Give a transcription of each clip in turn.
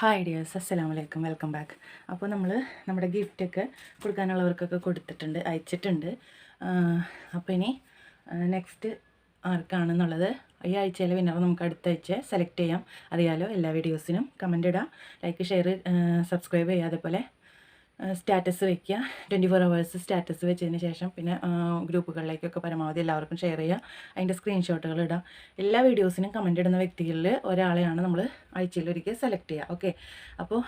Hi dears അസ്സലാം വലൈക്കും welcome back അപ്പോൾ നമ്മൾ നമ്മുടെ ഗിഫ്റ്റൊക്കെ കൊടുക്കാനുള്ളവർക്കൊക്കെ കൊടുത്തിട്ടുണ്ട് അയച്ചിട്ടുണ്ട്. അപ്പോൾ ഇനി നെക്സ്റ്റ് ആർക്കാണെന്നുള്ളത് ഈ ആഴ്ചയിലെ വിന്നർ നമുക്ക് അടുത്ത ആഴ്ച സെലക്ട് ചെയ്യാം. അറിയാലോ എല്ലാ വീഡിയോസിനും കമന്റ് ഇടാം. ലൈക്ക് ഷെയർ സബ്സ്ക്രൈബ് ചെയ്യുക അതേപോലെ സ്റ്റാറ്റസ് വെക്കുക. ട്വന്റി ഫോർ അവേഴ്സ് സ്റ്റാറ്റസ് വെച്ചതിന് ശേഷം പിന്നെ ഗ്രൂപ്പുകളിലേക്കൊക്കെ പരമാവധി എല്ലാവർക്കും ഷെയർ ചെയ്യുക. അതിന്റെ സ്ക്രീൻഷോട്ടുകൾ ഇടാം എല്ലാ വീഡിയോസിനും കമന്റ് ഇടുന്ന വ്യക്തികളിൽ ഒരാളെയാണ് നമ്മൾ ആഴ്ചയിൽ ഒരിക്കൽ സെലക്ട് ചെയ്യുക. ഓക്കെ അപ്പോൾ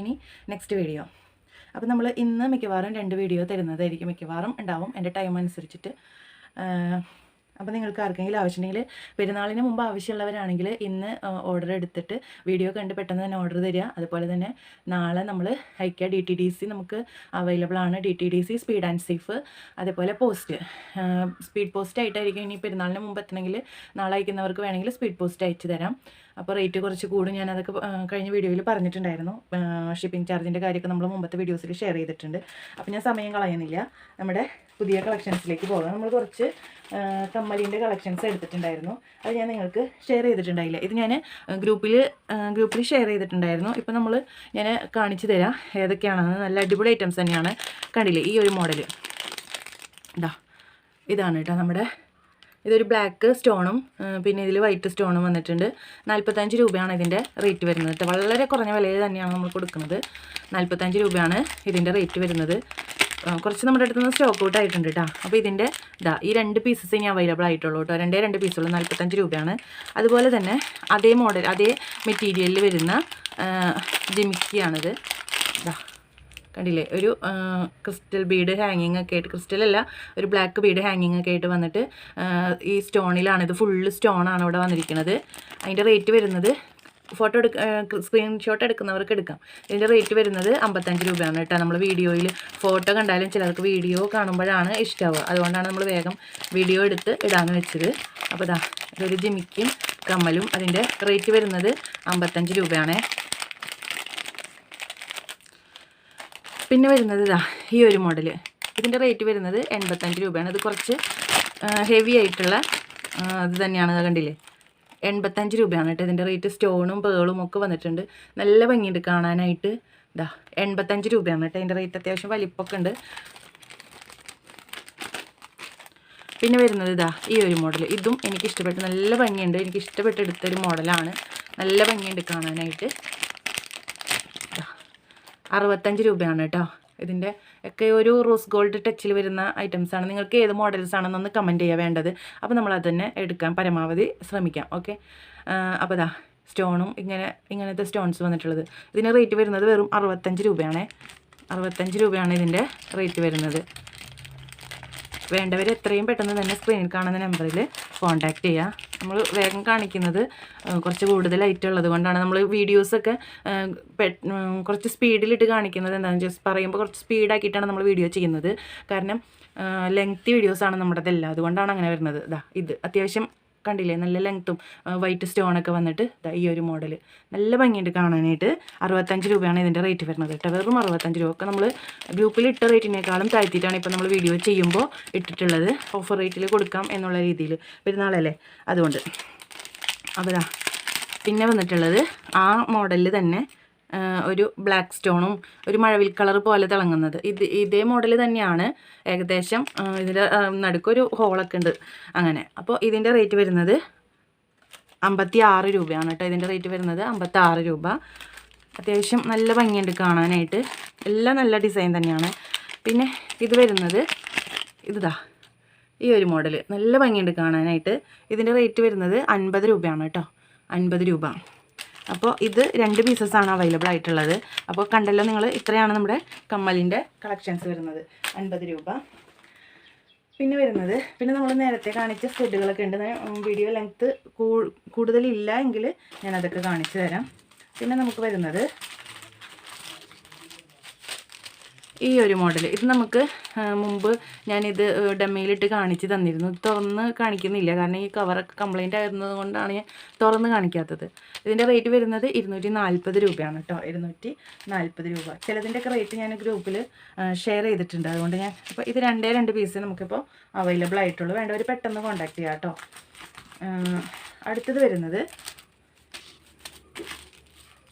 ഇനി നെക്സ്റ്റ് വീഡിയോ അപ്പോൾ നമ്മൾ ഇന്ന് മിക്കവാറും രണ്ട് വീഡിയോ തരുന്നതായിരിക്കും. മിക്കവാറും ഉണ്ടാവും. എന്റെ ടൈം അനുസരിച്ചിട്ട്. അപ്പോൾ നിങ്ങൾക്ക് ആർക്കെങ്കിലും ആവശ്യമുണ്ടെങ്കിൽ പെരുന്നാളിന് മുമ്പ് ആവശ്യമുള്ളവരാണെങ്കിൽ ഇന്ന് ഓർഡർ എടുത്തിട്ട് വീഡിയോ കണ്ട് പെട്ടെന്ന് തന്നെ ഓർഡർ തരിക. അതുപോലെ തന്നെ നാളെ നമ്മൾ ഐക്യ ഡി ടി ഡി സി നമുക്ക് അവൈലബിൾ ആണ്. D T D C speed and safe അതേപോലെ പോസ്റ്റ് സ്പീഡ് പോസ്റ്റ് ആയിട്ടായിരിക്കും ഇനി പെരുന്നാളിന് മുമ്പ് എത്തണമെങ്കിൽ നാളെ അയക്കുന്നവർക്ക് വേണമെങ്കിൽ സ്പീഡ് പോസ്റ്റ് അയച്ചു തരാം. അപ്പോൾ റേറ്റ് കുറച്ച് കൂടും. ഞാൻ അതൊക്കെ കഴിഞ്ഞ വീഡിയോയിൽ പറഞ്ഞിട്ടുണ്ടായിരുന്നു. ഷിപ്പിംഗ് ചാർജിന്റെ കാര്യമൊക്കെ നമ്മൾ മുമ്പത്തെ വീഡിയോസിൽ ഷെയർ ചെയ്തിട്ടുണ്ട്. അപ്പോൾ ഞാൻ സമയം കളയുന്നില്ല. നമ്മുടെ പുതിയ കളക്ഷൻസിലേക്ക് പോകാം. നമ്മൾ കുറച്ച് കമ്മലിന്റെ കളക്ഷൻസ് എടുത്തിട്ടുണ്ടായിരുന്നു. അത് ഞാൻ നിങ്ങൾക്ക് ഷെയർ ചെയ്തിട്ടുണ്ടായില്ല. ഇത് ഞാൻ ഗ്രൂപ്പിൽ ഗ്രൂപ്പിൽ ഷെയർ ചെയ്തിട്ടുണ്ടായിരുന്നു. ഇപ്പോൾ നമ്മൾ ഞാൻ കാണിച്ചു തരാം ഏതൊക്കെയാണെന്ന്. നല്ല അടിപൊളി ഐറ്റംസ് തന്നെയാണ് കണ്ടില്ലേ ഈ ഒരു മോഡൽ ഇതാ ഇതാണ് കേട്ടോ നമ്മുടെ ഇതൊരു ബ്ലാക്ക് സ്റ്റോണും പിന്നെ ഇതിൽ വൈറ്റ് സ്റ്റോണും വന്നിട്ടുണ്ട്. നാൽപ്പത്തഞ്ച് രൂപയാണ് ഇതിന്റെ റേറ്റ് വരുന്നത് വളരെ കുറഞ്ഞ വിലയിൽ തന്നെയാണ് നമ്മൾ കൊടുക്കുന്നത്. നാൽപ്പത്തഞ്ച് രൂപയാണ് ഇതിന്റെ റേറ്റ് വരുന്നത്. കുറച്ച് നമ്മുടെ അടുത്ത് നിന്ന് സ്റ്റോക്ക് ഔട്ട് ആയിട്ടുണ്ട് കേട്ടോ അപ്പോൾ ഇതിന്റെ ഇതാ ഈ രണ്ട് പീസസ് ഇനി അവൈലബിൾ ആയിട്ടുള്ളൂ കേട്ടോ രണ്ടേ രണ്ട് പീസുള്ളൂ നാൽപ്പത്തഞ്ച് രൂപയാണ്. അതുപോലെ തന്നെ അതേ മോഡൽ അതേ മെറ്റീരിയലിൽ വരുന്ന ജിമിക്കിയാണിത്. ഇതാ കണ്ടില്ലേ? ഒരു ക്രിസ്റ്റൽ ബീഡ് ഹാങ്ങിങ് ഒക്കെ ആയിട്ട് ക്രിസ്റ്റൽ അല്ല ഒരു ബ്ലാക്ക് ബീഡ് ഹാങ്ങിങ് ഒക്കെ ആയിട്ട് വന്നിട്ട് ഈ സ്റ്റോണിലാണ് ഇത് ഫുള്ള് സ്റ്റോണാണ് ഇവിടെ വന്നിരിക്കുന്നത് അതിന്റെ റേറ്റ് വരുന്നത് ഫോട്ടോ എടുക്ക സ്ക്രീൻഷോട്ട് എടുക്കുന്നവർക്ക് എടുക്കാം. ഇതിന്റെ റേറ്റ് വരുന്നത് അമ്പത്തഞ്ച് രൂപയാണ് കേട്ടോ. നമ്മൾ വീഡിയോയിൽ ഫോട്ടോ കണ്ടാലും ചിലർക്ക് വീഡിയോ കാണുമ്പോഴാണ് ഇഷ്ടമാവുക അതുകൊണ്ടാണ് നമ്മൾ വേഗം വീഡിയോ എടുത്ത് ഇടാമെന്ന് വെച്ചത്. അപ്പോൾ ഇതാ ഇതൊരു ജിമിക്കും കമ്മലും അതിന്റെ റേറ്റ് വരുന്നത് അമ്പത്തഞ്ച് രൂപയാണേ. പിന്നെ വരുന്നത് ഇതാ ഈ ഒരു മോഡൽ ഇതിന്റെ റേറ്റ് വരുന്നത് എൺപത്തഞ്ച് രൂപയാണ്. ഇത് കുറച്ച് ഹെവി ആയിട്ടുള്ള ഇത് തന്നെയാണ് കണ്ടില്ലേ? എൺപത്തഞ്ച് രൂപയാണ് കേട്ടോ. ഇതിന്റെ റേറ്റ് സ്റ്റോണും പേളും ഒക്കെ വന്നിട്ടുണ്ട്. നല്ല ഭംഗിയുണ്ട് കാണാനായിട്ട്. ഇതാ എൺപത്തഞ്ച് രൂപയാണ് കേട്ടോ. ഇതിന്റെ റേറ്റ് അത്യാവശ്യം വലിപ്പമൊക്കെ ഉണ്ട്. പിന്നെ വരുന്നത് ഇതാ ഈ ഒരു മോഡൽ ഇതും എനിക്ക് ഇഷ്ടപ്പെട്ടു. നല്ല ഭംഗിയുണ്ട്. എനിക്ക് ഇഷ്ടപ്പെട്ട് എടുത്തൊരു മോഡലാണ് നല്ല ഭംഗിയുണ്ട് കാണാനായിട്ട്. അറുപത്തഞ്ച് രൂപയാണ് കേട്ടോ. ഇതിന്റെ ഒക്കെ ഒരു റോസ് ഗോൾഡ് ടച്ചിൽ വരുന്ന ഐറ്റംസ് ആണ്. നിങ്ങൾക്ക് ഏത് മോഡൽസ് ആണെന്നൊന്ന് കമന്റ് ചെയ്യുക വേണ്ടത്. അപ്പോൾ നമ്മൾ അത് തന്നെ എടുക്കാൻ പരമാവധി ശ്രമിക്കാം. ഓക്കെ അപ്പോൾ ഇതാ സ്റ്റോണും ഇങ്ങനെ ഇങ്ങനത്തെ സ്റ്റോൺസ് വന്നിട്ടുള്ളത്. ഇതിന് റേറ്റ് വരുന്നത് വെറും അറുപത്തഞ്ച് രൂപയാണ്. അറുപത്തഞ്ച് രൂപയാണ് ഇതിന്റെ റേറ്റ് വരുന്നത്. വേണ്ടവർ എത്രയും പെട്ടെന്ന് തന്നെ സ്ക്രീനിൽ കാണുന്ന നമ്പറിൽ കോൺടാക്റ്റ് ചെയ്യുക നമ്മൾ വേഗം കാണിക്കുന്നത് കുറച്ച് കൂടുതലായിട്ട് ഉള്ളത് കൊണ്ടാണ്. നമ്മൾ വീഡിയോസൊക്കെ കുറച്ച് സ്പീഡിലിട്ട് കാണിക്കുന്നത് എന്താണെന്ന് വെച്ചാൽ പറയുമ്പോൾ കുറച്ച് സ്പീഡാക്കിയിട്ടാണ് നമ്മൾ വീഡിയോ ചെയ്യുന്നത്. കാരണം ലെങ്തി വീഡിയോസാണ് നമ്മുടെതെല്ലാം. അതുകൊണ്ടാണ് അങ്ങനെ വരുന്നത്. ഇതാ ഇത് അത്യാവശ്യം കണ്ടില്ലേ? നല്ല ലെങ്ത്തും വൈറ്റ് സ്റ്റോണൊക്കെ വന്നിട്ട് ഇതാ ഈ ഒരു മോഡൽ നല്ല ഭംഗിയുണ്ട് കാണാനായിട്ട്. അറുപത്തഞ്ച് രൂപയാണ് ഇതിന്റെ റേറ്റ് വരുന്നത് കേട്ടോ. വെറും അറുപത്തഞ്ച് രൂപ. ഒക്കെ നമ്മൾ ഗ്രൂപ്പിൽ ഇട്ട റേറ്റിനേക്കാളും താഴ്ത്തിയിട്ടാണ് ഇപ്പോൾ നമ്മൾ വീഡിയോ ചെയ്യുമ്പോൾ ഇട്ടിട്ടുള്ളത്. ഓഫർ റേറ്റിൽ കൊടുക്കാം എന്നുള്ള രീതിയിൽ പെരുന്നാളല്ലേ അതുകൊണ്ട്. അപ്പോൾ പിന്നെ വന്നിട്ടുള്ളത് ആ മോഡലിൽ തന്നെ ഒരു ബ്ലാക്ക് സ്റ്റോണും ഒരു മഴവിൽ കളർ പോലെ തിളങ്ങുന്നത്. ഇത് ഇതേ മോഡൽ തന്നെയാണ്. ഏകദേശം ഇതിന്റെ നടുക്കൊരു ഹോളൊക്കെ ഉണ്ട് അങ്ങനെ. അപ്പോൾ ഇതിന്റെ റേറ്റ് വരുന്നത് അമ്പത്തി ആറ് രൂപയാണ് കേട്ടോ. ഇതിന്റെ റേറ്റ് വരുന്നത് അമ്പത്തി ആറ് രൂപ. അത്യാവശ്യം നല്ല ഭംഗിയുണ്ട് കാണാനായിട്ട്. എല്ലാം നല്ല ഡിസൈൻ തന്നെയാണ്. പിന്നെ ഇത് വരുന്നത് ഇതാ ഈ ഒരു മോഡൽ നല്ല ഭംഗിയുണ്ട് കാണാനായിട്ട്. ഇതിന്റെ റേറ്റ് വരുന്നത് അൻപത് രൂപയാണ് കേട്ടോ. അൻപത് രൂപ. അപ്പോൾ ഇത് രണ്ട് പീസസ് ആണ് അവൈലബിൾ ആയിട്ടുള്ളത്. അപ്പോൾ കണ്ടല്ലോ നിങ്ങൾ ഇത്രയാണ് നമ്മുടെ കമ്മലിന്റെ കളക്ഷൻസ് വരുന്നത്. അൻപത് രൂപ. പിന്നെ വരുന്നത് പിന്നെ നമ്മൾ നേരത്തെ കാണിച്ച സ്റ്റെഡുകളൊക്കെ ഉണ്ട്. വീഡിയോ ലെങ്ത്ത് കൂടുതലില്ല എങ്കിൽ ഞാൻ അതൊക്കെ കാണിച്ചു തരാം. പിന്നെ നമുക്ക് വരുന്നത് ഈ ഒരു മോഡൽ ഇത് നമുക്ക് മുമ്പ് ഞാനിത് ഡമ്മയിലിട്ട് കാണിച്ച് തന്നിരുന്നു. തുറന്ന് കാണിക്കുന്നില്ല. കാരണം ഈ കവറൊക്കെ കംപ്ലൈന്റ് ആയിരുന്നത് കൊണ്ടാണ് ഞാൻ തുറന്ന് കാണിക്കാത്തത്. ഇതിന്റെ റേറ്റ് വരുന്നത് ഇരുന്നൂറ്റി നാൽപ്പത് രൂപയാണ് കേട്ടോ. ഇരുന്നൂറ്റി നാൽപ്പത് രൂപ. ചിലതിന്റെയൊക്കെ റേറ്റ് ഞാൻ ഗ്രൂപ്പിൽ ഷെയർ ചെയ്തിട്ടുണ്ട്. അതുകൊണ്ട് ഞാൻ അപ്പോൾ ഇത് രണ്ടേ രണ്ട് പീസ് നമുക്കിപ്പോൾ അവൈലബിൾ ആയിട്ടുള്ളൂ. വേണ്ടവർ പെട്ടെന്ന് കോൺടാക്ട് ചെയ്യാം കേട്ടോ. അടുത്തത് വരുന്നത്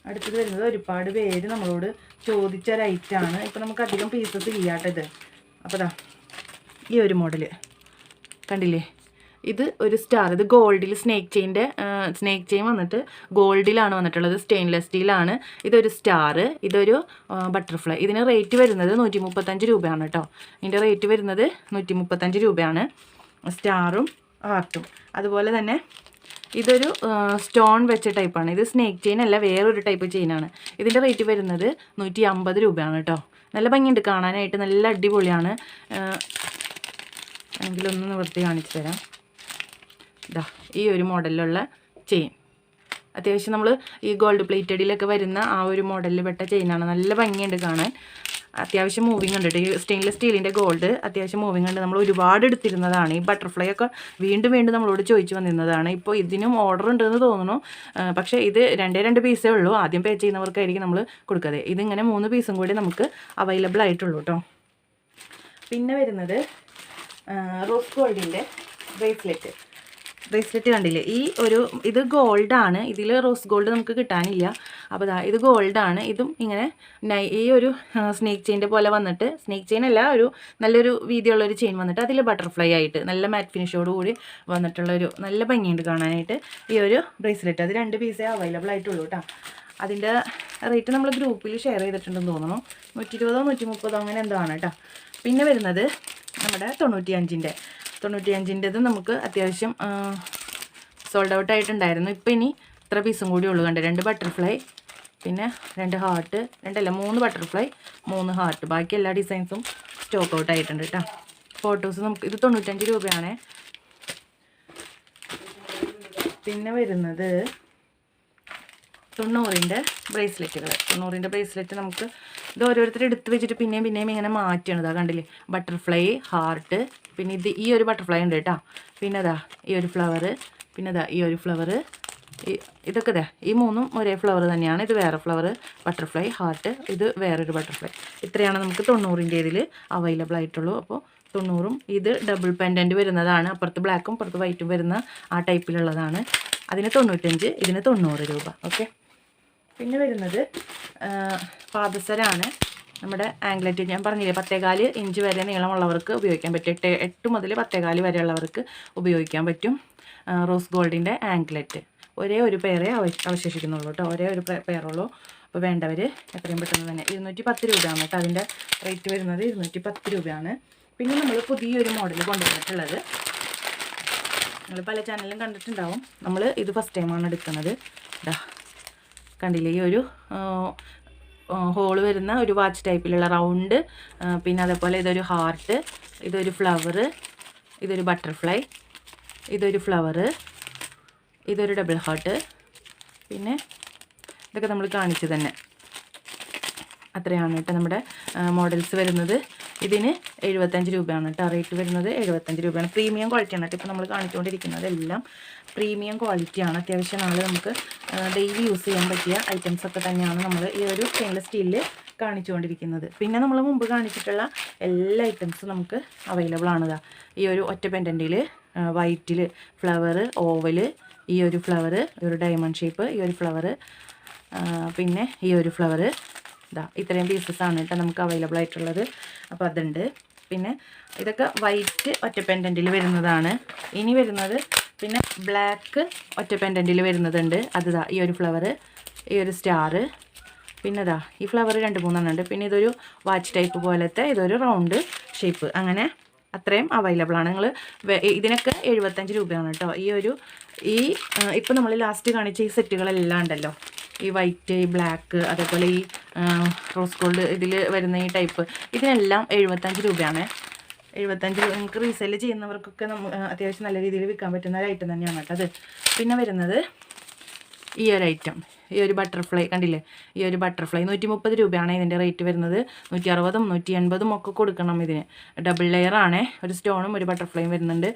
അടുത്തത് വരുന്നത് ഒരുപാട് പേര് നമ്മളോട് ചോദിച്ച ഒരു ഐറ്റമാണ് ഇപ്പം നമുക്ക് അധികം പീസസ് ഇല്ലാട്ടത് അപ്പോൾ ദാ ഈ ഒരു മോഡൽ കണ്ടില്ലേ? ഇത് ഒരു സ്റ്റാർ ഇത് ഗോൾഡിൽ സ്നേക്ക് ചെയിന്റെ സ്നേക്ക് ചെയിൻ വന്നിട്ട് ഗോൾഡിലാണ് വന്നിട്ടുള്ളത്. സ്റ്റെയിൻലെസ് സ്റ്റീലാണ് ഇതൊരു സ്റ്റാർ ഇതൊരു ബട്ടർഫ്ലൈ ഇതിന് റേറ്റ് വരുന്നത് നൂറ്റി മുപ്പത്തഞ്ച് രൂപയാണ് കേട്ടോ ഇതിന്റെ റേറ്റ് വരുന്നത് നൂറ്റി മുപ്പത്തഞ്ച് രൂപയാണ് സ്റ്റാറും ആർട്ടും അതുപോലെ തന്നെ ഇതൊരു സ്റ്റോൺ വെച്ച ടൈപ്പാണ്. ഇത് സ്നേക്ക് ചെയിൻ അല്ല വേറൊരു ടൈപ്പ് ചെയിനാണ്. ഇതിന്റെ റേറ്റ് വരുന്നത് നൂറ്റി അമ്പത് രൂപയാണ് കേട്ടോ. നല്ല ഭംഗിയുണ്ട് കാണാനായിട്ട് നല്ല അടിപൊളിയാണ്. എങ്കിലൊന്ന് നിവർത്തി കാണിച്ചു തരാം. ഇതാ ഈ ഒരു മോഡലിലുള്ള ചെയിൻ. അത്യാവശ്യം നമ്മൾ ഈ ഗോൾഡ് പ്ലേറ്റഡിലൊക്കെ വരുന്ന ആ ഒരു മോഡലിൽ പെട്ട ചെയിനാണ്. നല്ല ഭംഗിയുണ്ട് കാണാൻ. അത്യാവശ്യം മൂവിങ് ഉണ്ട്. ഈ സ്റ്റെയിൻലെസ് സ്റ്റീലിന്റെ ഗോൾഡ് അത്യാവശ്യം മൂവിങ് ഉണ്ട്. നമ്മൾ ഒരുപാട് എടുത്തിരുന്നതാണ്. ഈ ബട്ടർഫ്ലൈ ഒക്കെ വീണ്ടും വീണ്ടും നമ്മളോട് ചോദിച്ചു വന്നിരുന്നതാണ്. ഇപ്പോൾ ഇതിനും ഓർഡർ ഉണ്ടെന്ന് തോന്നുന്നു. പക്ഷേ ഇത് രണ്ടേ രണ്ട് പീസേ ഉള്ളൂ. ആദ്യം പേ ചെയ്യുന്നവർക്കായിരിക്കും നമ്മൾ കൊടുക്കാതെ. ഇതിങ്ങനെ മൂന്ന് പീസും കൂടി നമുക്ക് അവൈലബിൾ ആയിട്ടുള്ളൂ കേട്ടോ പിന്നെ വരുന്നത് റോസ് ഗോൾഡിന്റെ ബ്രേസ്ലെറ്റ് ബ്രേസ്ലെറ്റ് കണ്ടില്ലേ? ഈ ഒരു ഇത് ഗോൾഡാണ് ഇതിൽ റോസ് ഗോൾഡ് നമുക്ക് കിട്ടാനില്ല. അപ്പോൾ ഇത് ഗോൾഡാണ് ഇതും ഇങ്ങനെ നൈ ഈ ഒരു സ്നേക്ക് ചെയിന്റെ പോലെ വന്നിട്ട് സ്നേക്ക് ചെയിൻ അല്ല ഒരു നല്ലൊരു വീതിയുള്ളൊരു ചെയിൻ വന്നിട്ട് അതിൽ ബട്ടർഫ്ലൈ ആയിട്ട് നല്ല മാറ്റ് ഫിനിഷോട് കൂടി വന്നിട്ടുള്ളൊരു നല്ല ഭംഗിയുണ്ട് കാണാനായിട്ട് ഈ ഒരു ബ്രേസ്ലെറ്റ് അത് രണ്ട് പീസേ അവൈലബിൾ ആയിട്ടുള്ളൂ കേട്ടോ അതിന്റെ റേറ്റ് നമ്മൾ ഗ്രൂപ്പിൽ ഷെയർ ചെയ്തിട്ടുണ്ടെന്ന് തോന്നുന്നു. നൂറ്റി ഇരുപതോ നൂറ്റി മുപ്പതോ അങ്ങനെ എന്തോ ആണ് കേട്ടോ പിന്നെ വരുന്നത് നമ്മുടെ തൊണ്ണൂറ്റി അഞ്ചിന്റെ തൊണ്ണൂറ്റി അഞ്ചിന്റെത് നമുക്ക് അത്യാവശ്യം സോൾഡ് ഔട്ട് ആയിട്ടുണ്ടായിരുന്നു. ഇപ്പം ഇനി ഇത്ര പീസും കൂടി ഉള്ളൂ കണ്ട്? രണ്ട് ബട്ടർഫ്ലൈ പിന്നെ രണ്ട് ഹാർട്ട് രണ്ടല്ല മൂന്ന് ബട്ടർഫ്ലൈ മൂന്ന് ഹാർട്ട് ബാക്കി എല്ലാ ഡിസൈൻസും സ്റ്റോക്ക് ഔട്ട് ആയിട്ടുണ്ട് കേട്ടോ ഫോട്ടോസ് നമുക്ക് ഇത് തൊണ്ണൂറ്റഞ്ച് രൂപയാണ്. പിന്നെ വരുന്നത് തൊണ്ണൂറിന്റെ ബ്രേസ്ലെറ്റുകൾ തൊണ്ണൂറിന്റെ ബ്രേസ്ലെറ്റ് നമുക്ക് ഇത് ഓരോരുത്തർ എടുത്ത് വെച്ചിട്ട് പിന്നെയും പിന്നെയും ഇങ്ങനെ മാറ്റണതാണ് കണ്ടില്ലേ? ബട്ടർഫ്ലൈ ഹാർട്ട് പിന്നെ ഇത് ഈ ഒരു ബട്ടർഫ്ലൈ ഉണ്ട് കേട്ടോ. പിന്നെ അതാ ഈ ഒരു ഫ്ലവർ പിന്നെ അതാ ഈ ഒരു ഫ്ലവർ ഇതൊക്കെ ഇതാ ഈ മൂന്നും ഒരേ ഫ്ലവർ തന്നെയാണ്. ഇത് വേറെ ഫ്ലവർ ബട്ടർഫ്ലൈ ഹാർട്ട് ഇത് വേറൊരു ബട്ടർഫ്ലൈ ഇത്രയാണ് നമുക്ക് തൊണ്ണൂറിന്റെ ഇതിൽ അവൈലബിൾ ആയിട്ടുള്ളൂ. അപ്പോൾ തൊണ്ണൂറും ഇത് ഡബിൾ പെൻഡന്റ് വരുന്നതാണ്. അപ്പുറത്ത് ബ്ലാക്കും അപ്പുറത്ത് വൈറ്റും വരുന്ന ആ ടൈപ്പിലുള്ളതാണ് അതിന് തൊണ്ണൂറ്റഞ്ച് ഇതിന് തൊണ്ണൂറ് രൂപ. ഓക്കെ പിന്നെ വരുന്നത് പാദസരാണ്. നമ്മുടെ ആംഗ്ലറ്റ് ഞാൻ പറഞ്ഞില്ലേ പത്തേകാൽ ഇഞ്ച് വരെ നീളമുള്ളവർക്ക് ഉപയോഗിക്കാൻ പറ്റും. എട്ട് എട്ട് മുതൽ പത്തേകാൽ വരെയുള്ളവർക്ക് ഉപയോഗിക്കാൻ പറ്റും റോസ് ഗോൾഡിന്റെ ആംഗ്ലറ്റ്. ഒരേ ഒരു പേരേ അവ അവശേഷിക്കുന്നുള്ളൂ കേട്ടോ. ഒരേ ഒരു പേരുള്ളൂ അപ്പോൾ വേണ്ടവർ എത്രയും പെട്ടെന്ന് തന്നെ ഇരുന്നൂറ്റി പത്ത് രൂപയാണ് കേട്ടോ അതിന്റെ റേറ്റ് വരുന്നത്. ഇരുന്നൂറ്റി പത്ത് രൂപയാണ്. പിന്നെ നമ്മൾ പുതിയൊരു മോഡൽ കൊണ്ടുവന്നിട്ടുള്ളത്. നിങ്ങൾ പല ചാനലും കണ്ടിട്ടുണ്ടാവും. നമ്മൾ ഇത് ഫസ്റ്റ് ടൈമാണ് എടുക്കുന്നത്. കണ്ടില്ലേ? ഈ ഒരു ഹോൾ വരുന്ന ഒരു വാച്ച് ടൈപ്പിലുള്ള റൗണ്ട് പിന്നെ അതേപോലെ ഇതൊരു ഹാർട്ട് ഇതൊരു ഫ്ലവർ ഇതൊരു ബട്ടർഫ്ലൈ ഇതൊരു ഫ്ലവർ ഇതൊരു ഡബിൾ ഹാർട്ട് പിന്നെ ഇതൊക്കെ നമ്മൾ കാണിച്ചു തന്നെ. അത്രയാണ് കേട്ടോ നമ്മുടെ മോഡൽസ് വരുന്നത്. ഇതിന് എഴുപത്തഞ്ച് രൂപയാണ് കേട്ടോ. റേറ്റ് വരുന്നത് എഴുപത്തഞ്ച് രൂപയാണ്. പ്രീമിയം ക്വാളിറ്റിയാണ് കേട്ടോ. ഇപ്പോൾ നമ്മൾ കാണിച്ചുകൊണ്ടിരിക്കുന്നത് എല്ലാം പ്രീമിയം ക്വാളിറ്റിയാണ് അത്യാവശ്യം നാളെ നമുക്ക് ഡെയിലി യൂസ് ചെയ്യാൻ പറ്റിയ ഐറ്റംസ് ഒക്കെ തന്നെയാണ് നമ്മൾ ഈ ഒരു സ്റ്റെയിൻലെസ് സ്റ്റീലിൽ കാണിച്ചുകൊണ്ടിരിക്കുന്നത് പിന്നെ നമ്മൾ മുമ്പ് കാണിച്ചിട്ടുള്ള എല്ലാ ഐറ്റംസും നമുക്ക് അവൈലബിൾ ആണ് ഈ ഒരു ഒറ്റ പെൻഡന്റിൽ വൈറ്റിൽ ഫ്ലവർ ഓവൽ ഈ ഒരു ഫ്ലവർ ഈ ഒരു ഡയമണ്ട് ഷേപ്പ് ഈ ഒരു ഫ്ലവർ പിന്നെ ഈ ഒരു ഫ്ലവർ ഇതാ ഇത്രയും പീസസ് ആണ് കേട്ടോ നമുക്ക് അവൈലബിൾ ആയിട്ടുള്ളത്. അപ്പോൾ അതുണ്ട്. പിന്നെ ഇതൊക്കെ വൈറ്റ് ഒറ്റ പെൻഡന്റിൽ വരുന്നതാണ്. ഇനി വരുന്നത് പിന്നെ ബ്ലാക്ക് ഒറ്റ പെൻഡന്റിൽ വരുന്നതുണ്ട്. അത് ദാ ഈ ഒരു ഫ്ലവർ ഈ ഒരു സ്റ്റാറ് പിന്നെ ഇതാ ഈ ഫ്ലവർ രണ്ട് മൂന്നെണ്ണം ഉണ്ട്. പിന്നെ ഇതൊരു വാച്ച് ടൈപ്പ് പോലത്തെ ഇതൊരു റൗണ്ട് ഷേപ്പ് അങ്ങനെ അത്രയും അവൈലബിൾ ആണ്. നിങ്ങൾ ഇതിനൊക്കെ എഴുപത്തഞ്ച് രൂപയാണ് കേട്ടോ. ഈ ഒരു ഈ ഇപ്പം നമ്മൾ ലാസ്റ്റ് കാണിച്ച ഈ സെറ്റുകളെല്ലാം ഉണ്ടല്ലോ. ഈ വൈറ്റ് ഈ ബ്ലാക്ക് അതേപോലെ ഈ റോസ് ഗോൾഡ് ഇതിൽ വരുന്ന ഈ ടൈപ്പ് ഇതിനെല്ലാം എഴുപത്തഞ്ച് രൂപയാണ്. എഴുപത്തഞ്ച് രൂപ നിങ്ങൾക്ക് റീസെയിൽ ചെയ്യുന്നവർക്കൊക്കെ നമ്മൾ അത്യാവശ്യം നല്ല രീതിയിൽ വിൽക്കാൻ പറ്റുന്ന ഒരു ഐറ്റം തന്നെയാണ് കേട്ടോ അത്. പിന്നെ വരുന്നത് ഈ ഒരു ഐറ്റം ഈ ഒരു ബട്ടർഫ്ലൈ കണ്ടില്ലേ? ഈ ഒരു ബട്ടർഫ്ലൈ നൂറ്റി മുപ്പത് രൂപയാണ് ഇതിന്റെ റേറ്റ് വരുന്നത്. നൂറ്റി അറുപതും നൂറ്റി എൺപതും ഒക്കെ കൊടുക്കണം ഇതിന്. ഡബിൾ ലെയർ ആണ്. ഒരു സ്റ്റോണും ഒരു ബട്ടർഫ്ലൈയും വരുന്നുണ്ട്.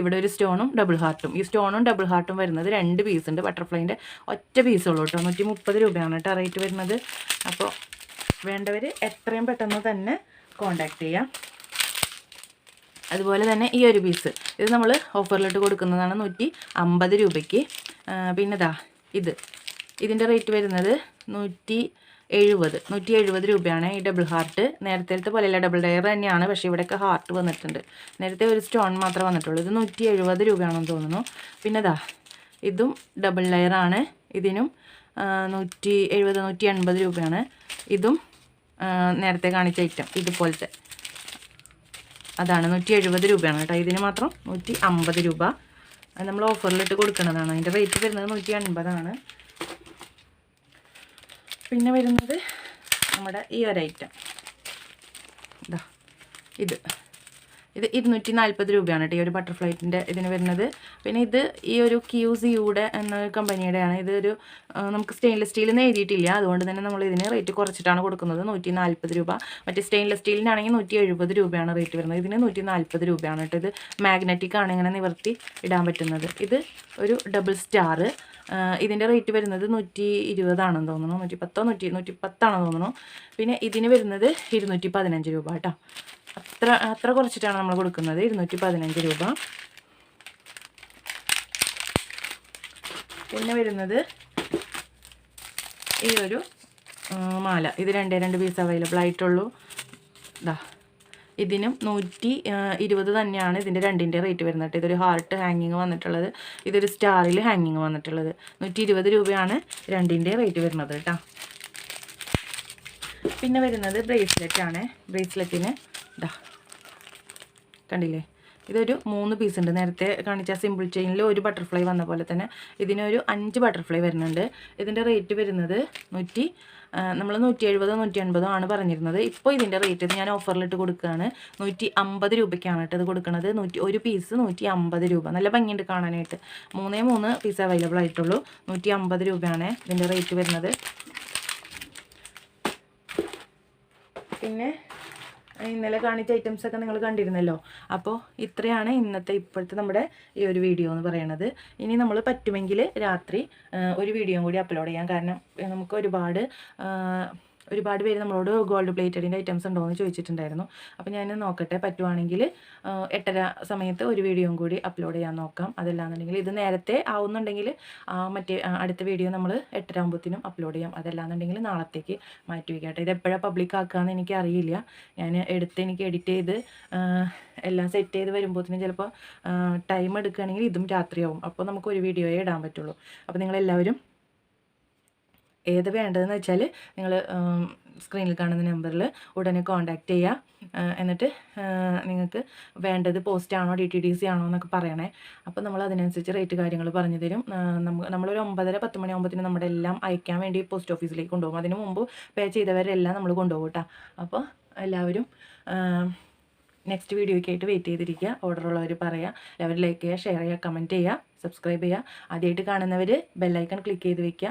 ഇവിടെ ഒരു സ്റ്റോണും ഡബിൾ ഹാർട്ടും ഈ സ്റ്റോണും ഡബിൾ ഹാർട്ടും വരുന്നത് രണ്ട് പീസ് ഉണ്ട് ബട്ടർഫ്ലൈന്റെ ഒറ്റ പീസുള്ളൂ കേട്ടോ നൂറ്റി മുപ്പത് രൂപയാണ് കേട്ടോ റേറ്റ് വരുന്നത്. അപ്പോൾ വേണ്ടവർ എത്രയും പെട്ടെന്ന് തന്നെ കോണ്ടാക്ട് ചെയ്യാം. അതുപോലെ തന്നെ ഈ ഒരു പീസ് ഇത് നമ്മൾ ഓഫറിലിട്ട് കൊടുക്കുന്നതാണ് നൂറ്റി അമ്പത് രൂപയ്ക്ക് പിന്നെതാ ഇത്. ഇതിന്റെ റേറ്റ് വരുന്നത് നൂറ്റി എഴുപത് നൂറ്റി എഴുപത് രൂപയാണ് ഈ ഡബിൾ ഹാർട്ട് നേരത്തെ പോലെയല്ല ഡബിൾ ഡയർ തന്നെയാണ്. പക്ഷേ ഇവിടെയൊക്കെ ഹാർട്ട് വന്നിട്ടുണ്ട്. നേരത്തെ ഒരു സ്റ്റോൺ മാത്രമേ വന്നിട്ടുള്ളൂ. ഇത് നൂറ്റി എഴുപത് രൂപയാണെന്ന് തോന്നുന്നു. പിന്നെ ദാ ഇതും ഡബിൾ ലെയറാണ് ഇതിനും നൂറ്റി എഴുപത് നൂറ്റി എൺപത് രൂപയാണ്. ഇതും നേരത്തെ കാണിച്ച ഐറ്റം ഇതുപോലത്തെ. അതാണ് നൂറ്റി എഴുപത് രൂപയാണ് കേട്ടോ. ഇതിന് മാത്രം നൂറ്റി അമ്പത് രൂപ. അത് നമ്മൾ ഓഫറിലിട്ട് കൊടുക്കുന്നതാണ്. അതിന്റെ റേറ്റ് വരുന്നത് നൂറ്റി അൻപതാണ് പിന്നെ വരുന്നത് നമ്മുടെ ഈ ഒരു ഐറ്റം ഇതാ ഇത്. ഇത് ഇരുന്നൂറ്റി നാൽപ്പത് രൂപയാണ് കേട്ടോ ഈ ഒരു ബട്ടർഫ്ലൈറ്റിന്റെ ഇതിന് വരുന്നത്. പിന്നെ ഇത് ഈ ഒരു ക്യൂസിയുടെ എന്ന കമ്പനിയുടെയാണ്. ഇതൊരു നമുക്ക് സ്റ്റെയിൻലെസ് സ്റ്റീൽ എന്ന് എഴുതിയിട്ടില്ല. അതുകൊണ്ട് തന്നെ നമ്മൾ ഇതിന് റേറ്റ് കുറച്ചിട്ടാണ് കൊടുക്കുന്നത്. നൂറ്റി നാൽപ്പത് രൂപ. മറ്റേ സ്റ്റെയിൻലെസ് സ്റ്റീലിനാണെങ്കിൽ നൂറ്റി എഴുപത് രൂപയാണ് റേറ്റ് വരുന്നത്. ഇതിന് നൂറ്റി നാൽപ്പത് രൂപയാണ് കേട്ടോ ഇത് മാഗ്നറ്റിക് ആണ് ഇങ്ങനെ നിവർത്തി ഇടാൻ പറ്റുന്നത്. ഇത് ഒരു ഡബിൾ സ്റ്റാർ ഇതിന്റെ റേറ്റ് വരുന്നത് നൂറ്റി ഇരുപതാണെന്ന് തോന്നുന്നു. നൂറ്റി പത്തോ നൂറ്റി നൂറ്റി പത്താണെന്ന് തോന്നുന്നു. പിന്നെ ഇതിന് വരുന്നത് ഇരുന്നൂറ്റി പതിനഞ്ച് രൂപ കേട്ടോ അത്ര അത്ര കുറച്ചിട്ടാണ് നമ്മൾ കൊടുക്കുന്നത്. ഇരുന്നൂറ്റി പതിനഞ്ച് രൂപ. പിന്നെ വരുന്നത് ഈ ഒരു മാല. ഇത് രണ്ടേ രണ്ട് പീസ് അവൈലബിൾ ആയിട്ടുള്ളൂ. ഇതാ ഇതിനും നൂറ്റി ഇരുപത് തന്നെയാണ് ഇതിന്റെ രണ്ടിന്റെ റേറ്റ് വരുന്നത്. ഇതൊരു ഹാർട്ട് ഹാങ്ങിങ് വന്നിട്ടുള്ളത്. ഇതൊരു സ്റ്റാറിൽ ഹാങ്ങിങ് വന്നിട്ടുള്ളത്. നൂറ്റി ഇരുപത് രൂപയാണ് രണ്ടിന്റെ റേറ്റ് വരുന്നത് കേട്ടോ പിന്നെ വരുന്നത് ബ്രേസ്ലെറ്റ് ആണ്. ബ്രേസ്ലെറ്റിന് ഇതാ കണ്ടില്ലേ? ഇതൊരു മൂന്ന് പീസ് ഉണ്ട്. നേരത്തെ കാണിച്ച സിമ്പിൾ ചെയിനിൽ ഒരു ബട്ടർഫ്ലൈ വന്ന പോലെ തന്നെ ഇതിനൊരു അഞ്ച് ബട്ടർഫ്ലൈ വരുന്നുണ്ട്. ഇതിന്റെ റേറ്റ് വരുന്നത് നൂറ്റി നമ്മൾ നൂറ്റി എഴുപതോ നൂറ്റി അൻപതോ ആണ് പറഞ്ഞിരുന്നത്. ഇപ്പോൾ ഇതിന്റെ റേറ്റ് ഞാൻ ഓഫറിലിട്ട് കൊടുക്കുകയാണ്. നൂറ്റി അമ്പത് രൂപയ്ക്കാണ് കേട്ടോ ഇത് കൊടുക്കുന്നത് നൂറ്റി ഒരു പീസ് നൂറ്റി അമ്പത് രൂപ. നല്ല ഭംഗിയുണ്ട് കാണാനായിട്ട്. മൂന്നേ മൂന്ന് പീസ് അവൈലബിൾ ആയിട്ടുള്ളൂ. നൂറ്റി അമ്പത് രൂപയാണ് ഇതിന്റെ റേറ്റ് വരുന്നത്. പിന്നെ ഇന്നലെ കാണിച്ച ഐറ്റംസ് ഒക്കെ നിങ്ങൾ കണ്ടിരുന്നല്ലോ. അപ്പോൾ ഇത്രയാണ് ഇന്നത്തെ ഇപ്പോഴത്തെ നമ്മുടെ ഈ ഒരു വീഡിയോ എന്ന് പറയുന്നത് ഇനി നമ്മൾ പറ്റുമെങ്കിൽ രാത്രി ഒരു വീഡിയോ കൂടി അപ്ലോഡ് ചെയ്യാം. കാരണം നമുക്ക് ഒരുപാട് ഒരുപാട് പേര് നമ്മളോട് ഗോൾഡ് പ്ലേറ്റഡിന്റെ ഐറ്റംസ് ഉണ്ടോ എന്ന് ചോദിച്ചിട്ടുണ്ടായിരുന്നു. അപ്പോൾ ഞാൻ നോക്കട്ടെ പറ്റുവാണെങ്കിൽ എട്ടര സമയത്ത് ഒരു വീഡിയോയും കൂടി അപ്ലോഡ് ചെയ്യാൻ നോക്കാം. അതല്ലാന്നുണ്ടെങ്കിൽ ഇത് നേരത്തെ ആവുന്നുണ്ടെങ്കിൽ മറ്റേ അടുത്ത വീഡിയോ നമ്മൾ എട്ടര ആകുമ്പോഴത്തേനും അപ്ലോഡ് ചെയ്യാം. അതല്ലാന്നുണ്ടെങ്കിൽ നാളത്തേക്ക് മാറ്റി വയ്ക്കട്ടെ ഇത് എപ്പോഴാണ് പബ്ലിക് ആക്കുകയെന്ന് എനിക്ക് അറിയില്ല ഞാൻ എടുത്ത് എനിക്ക് എഡിറ്റ് ചെയ്ത് എല്ലാം സെറ്റ് ചെയ്ത് വരുമ്പോഴത്തേനും ചിലപ്പോൾ ടൈം എടുക്കുകയാണെങ്കിൽ ഇതും രാത്രിയാവും. അപ്പോൾ നമുക്ക് ഒരു വീഡിയോയെ ഇടാൻ പറ്റുള്ളൂ. അപ്പോൾ നിങ്ങളെല്ലാവരും ഏത് വേണ്ടതെന്ന് വെച്ചാൽ നിങ്ങൾ സ്ക്രീനിൽ കാണുന്ന നമ്പറിൽ ഉടനെ കോൺടാക്റ്റ് ചെയ്യുക എന്നിട്ട് നിങ്ങൾക്ക് വേണ്ടത് പോസ്റ്റ് ആണോ ഡി ടി ഡി സി ആണോ എന്നൊക്കെ പറയണേ. അപ്പോൾ നമ്മൾ അതിനനുസരിച്ച് റേറ്റ് കാര്യങ്ങൾ പറഞ്ഞു തരും. നമ്മൾ നമ്മ നമ്മളൊരു ഒമ്പതര പത്ത് മണിയാകുമ്പോഴത്തേനും നമ്മുടെ എല്ലാം അയക്കാൻ വേണ്ടി പോസ്റ്റ് ഓഫീസിലേക്ക് കൊണ്ടുപോകും. അതിന് മുമ്പ് പേ ചെയ്തവരെല്ലാം നമ്മൾ കൊണ്ടുപോകും കേട്ടോ. അപ്പോൾ എല്ലാവരും നെക്സ്റ്റ് വീഡിയോയ്ക്കായിട്ട് വെയിറ്റ് ചെയ്തിരിക്കുക. ഓർഡറുള്ളവർ പറയുക എല്ലാവരും ലൈക്ക് ചെയ്യുക ഷെയർ ചെയ്യുക കമന്റ് ചെയ്യുക സബ്സ്ക്രൈബ് ചെയ്യുക. ആദ്യമായിട്ട് കാണുന്നവർ ബെല്ലൈക്കൺ ക്ലിക്ക് ചെയ്ത് വെക്കുക.